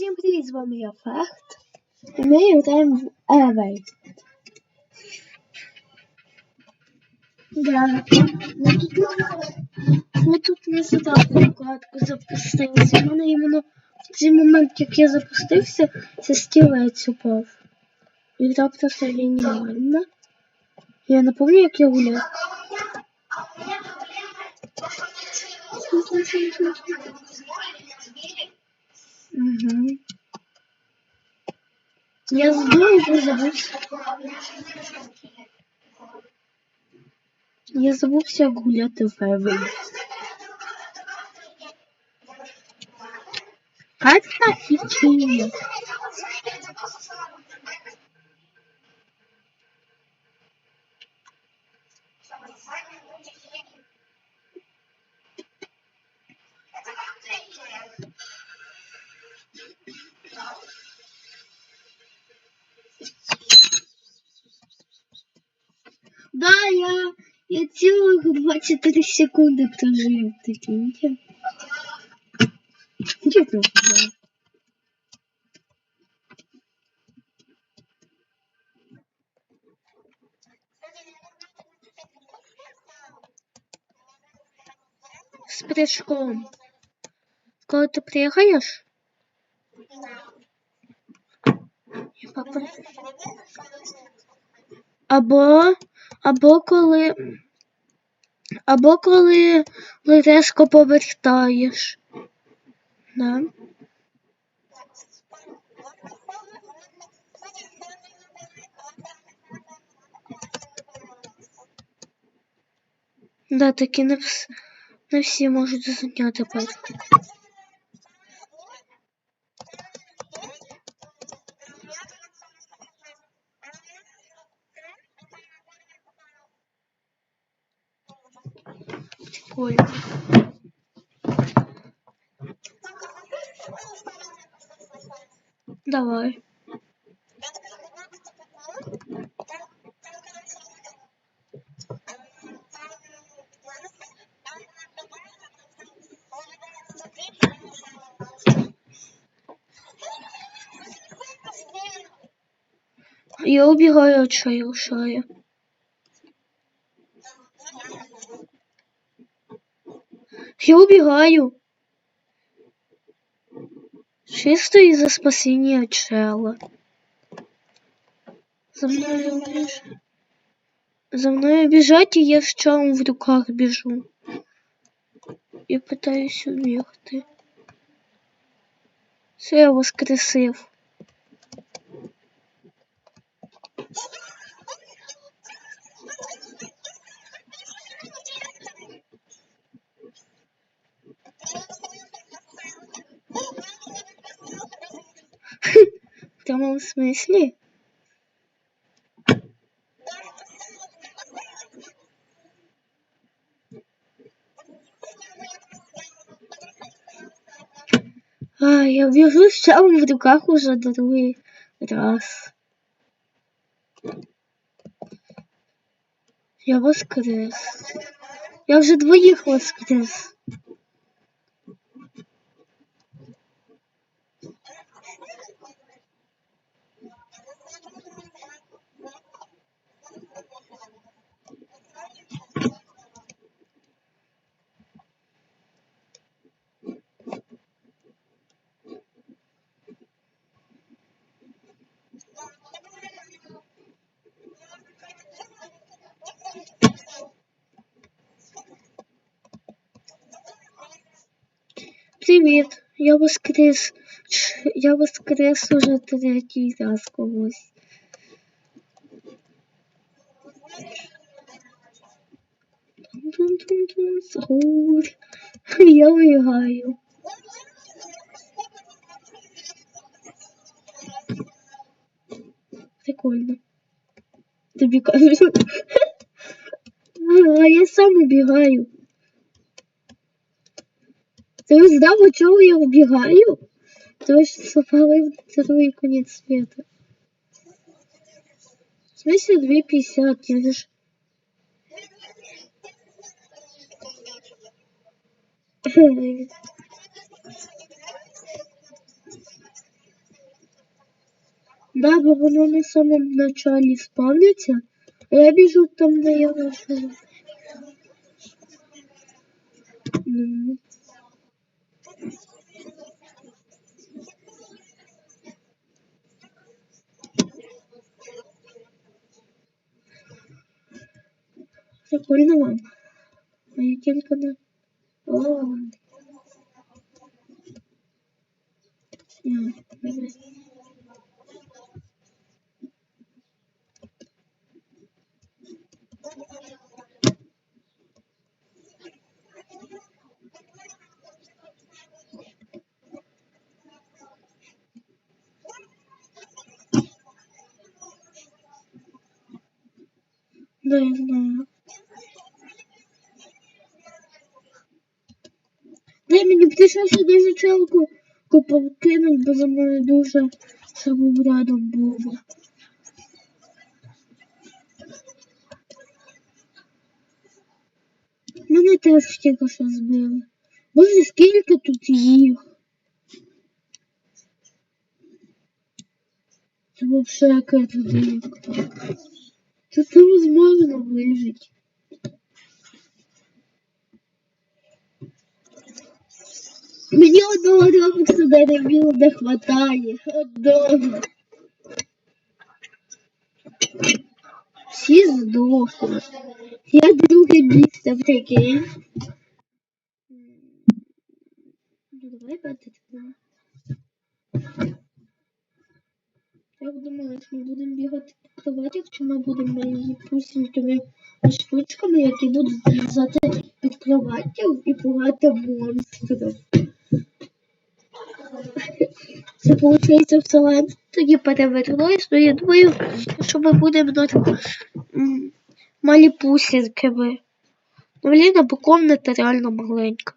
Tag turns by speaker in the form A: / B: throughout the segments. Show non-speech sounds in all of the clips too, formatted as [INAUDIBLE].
A: Всім привіт, з вами я Фехт. І ми граємо в Евей. Ми тут, ми тут не задали вкладку запустилися. У мене іменно в цей момент, як я запустився, це стілець упав. І гра просто геніальна. Я не пам'ятаю, як я гуляв. Угу. Я знову забувся. Я забувся гуляти в Евелі. и фічіння. Да, я, я цілих 23 секунди прожив не сказала. З прыжком. Коли ти попри- Або, або коли, або коли резко повертаєш. Да. Да, таки не, вс... не всі можуть зайняти перші. Прикольно. Давай. Я убегаю от шеи, шеи. Я убегаю. Чисто из-за спасения чела. За мною біж... За мною біжать, і я з челом в руках біжу. І питаюсь убігти. Все я воскресив. Прямом смысле? А, я бежу с челом в руках уже другой раз. Я воскрес. Я вже двоїх воскрес. Привіт, я воскрес. Я воскрес уже третій раз когось. Тун-тун-тун. Я вигаю. Прикольно. Тобі кажу. [LAUGHS] А я сам убігаю. Ти знав, у чого я вбігаю? Тому що запалив другий кінець світу. В смысле 2,50? Я ж... [LAUGHS] Да, бо на самому началі спавняться, а я біжу там, де я вийшов. Прикольно вам. А я тільки не... О. Да, я знаю. Дай мені прийшов сюди зачалку купив кинув, бо за мною дуже рядом було. Мене теж тільки що збили. Боже, скільки тут їх? Це вообще яке тут [LAUGHS] їх. Тут невозможно вижити. Мені одного робокса на ревіл не хватає. Одного. Всі здохли. Я друге місце прикинь. Ну давай бати тебе. Як думала, що ми будемо бігати по кроватях, чи ми будемо її пусінькими штучками, які будуть залізати під кроваттю і пугати монстрів. Це виходить в салон, тоді перевернулось, ну я думаю, що ми будемо на м, малі пусінками. Ну, блін, або комната реально маленька.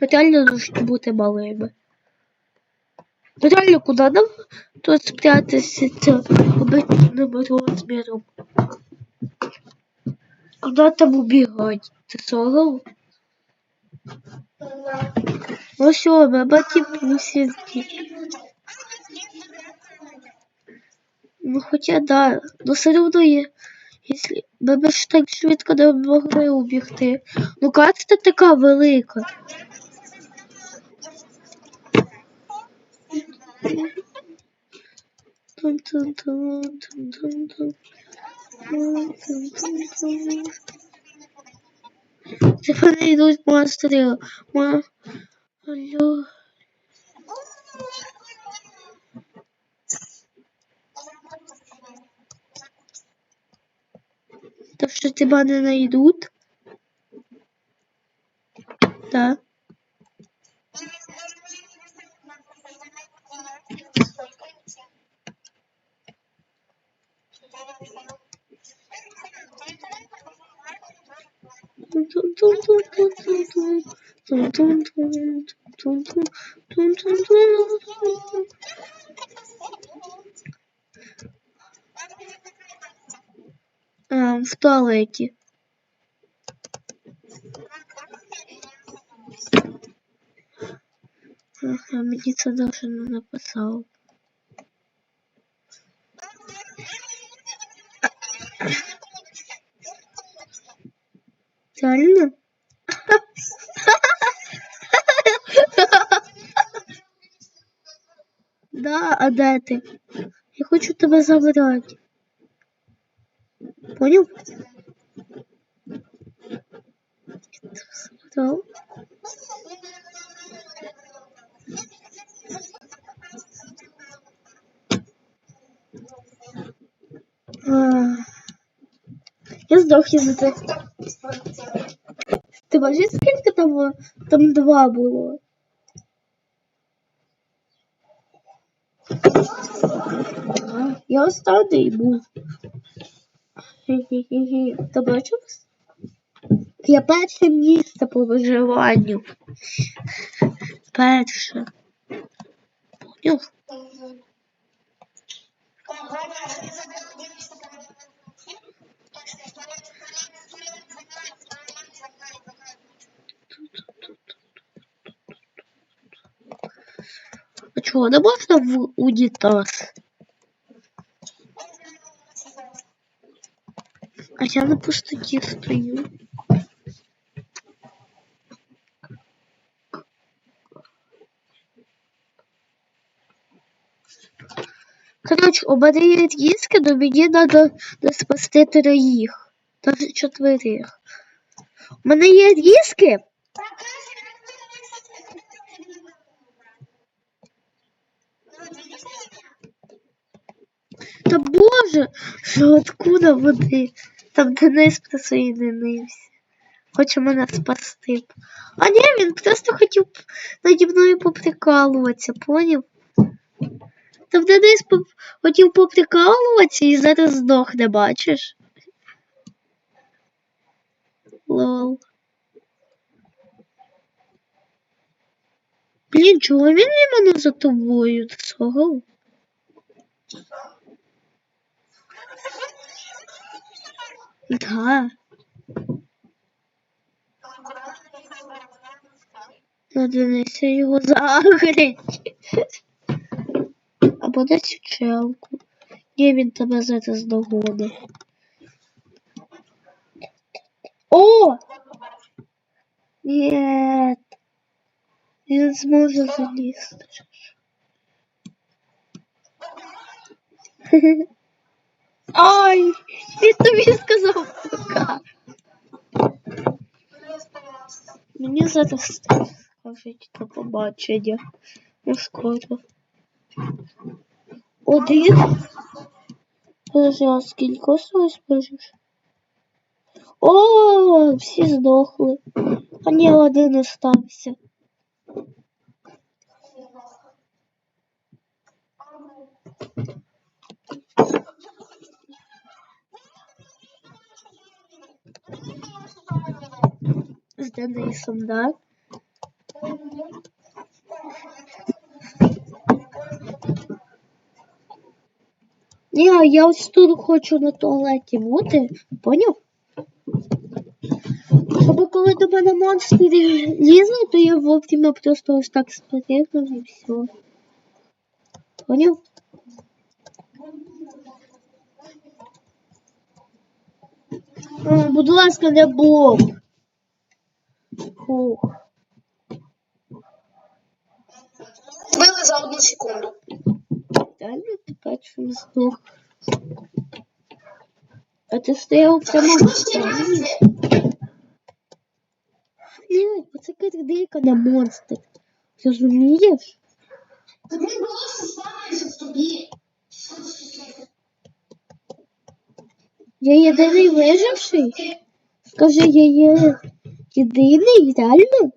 A: Реально нужно бути малими. Ну, Реально, куди нам тут спрятатися обичним розміром? Куди там убігати? Це сором? Ну все, ми баті пусінки. Ну хоча да, но все одно є. Якщо ж так швидко не могли убігти. Ну карта така велика. Вони йдуть монстри. Алло. То що тебе не найдуть? Да. А, в туалеті. Ага, мені це даже не написав. Реально? [LAUGHS] Да, а де ти? Я хочу тебе забрати. Понял? Забрав. А, Я здох із-за цих. Ти бачиш, скільки там, було? там два було? А, Я останній був. Хі-хі-хі. Ти бачив? Я перше місце по виживанню. Перше. Поняв? А чого не можна в унітаз? Я на пустоті стою. Коротше, у мене є різки, але мені треба спасти троїх. Навіть чотверих. У мене є різки. Та боже, що откуда вони? Там Денис присоєдинився. Хоче мене спасти. А ні, він просто хотів наді мною поприкалуватися, поняв? Там Денис поп... хотів поприкалуватися і зараз здохне, бачиш? Лол. Блін, чого він іменно за тобою? Цього? Да. На Дениса його загрить. Або десь челку. Ні, він тебе зараз догонить. О! Нет. Він зможе залізти. Ай! Він тобі сказав пока. Мені зараз скажуть до побачення. Не скоро. Один. Подожди, а скільки осталось пишеш? О, всі здохли. А ні, один остався. З Денисом, да? Ні, а я ось тут хочу на туалеті бути, поняв? Щоб коли до мене монстри лізли, то я вовремя просто ось так спригнув і все. Поняв? Будь ласка, не блок. Фух.
B: Вбили за одну секунду.
A: Реально така чим здох. А ти стояв прямо в стороні. Ні, це кирдика на монстр. Розумієш?
B: Тобі було що станеться тобі.
A: Я єдиний виживший? Скажи, я є єдиний, реально?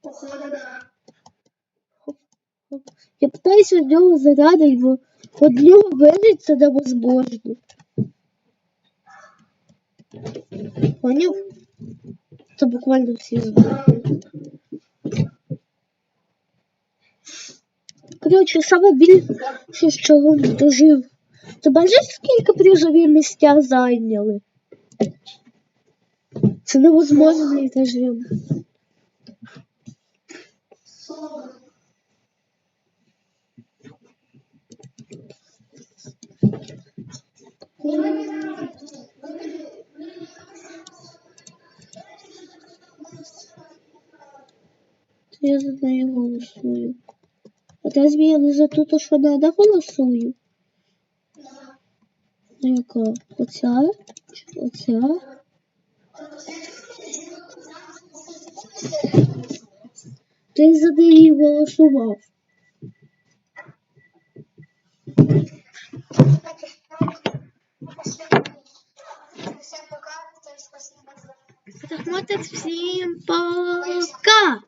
B: Походу, да.
A: Я питаюся з нього заради, бо од нього вижить це невозможно. Поняв? Це буквально всі здохли. Коротше, саме більше, що він дожив. Ти бачиш, скільки призові місця зайняли? Це невозможний режим. Я за неї голосую. А разве я не за ту, що надо голосую? Ну, яка? Оця? Оця? Ти за неї голосував.
B: Всем. Всем
A: Так, вот всім пока!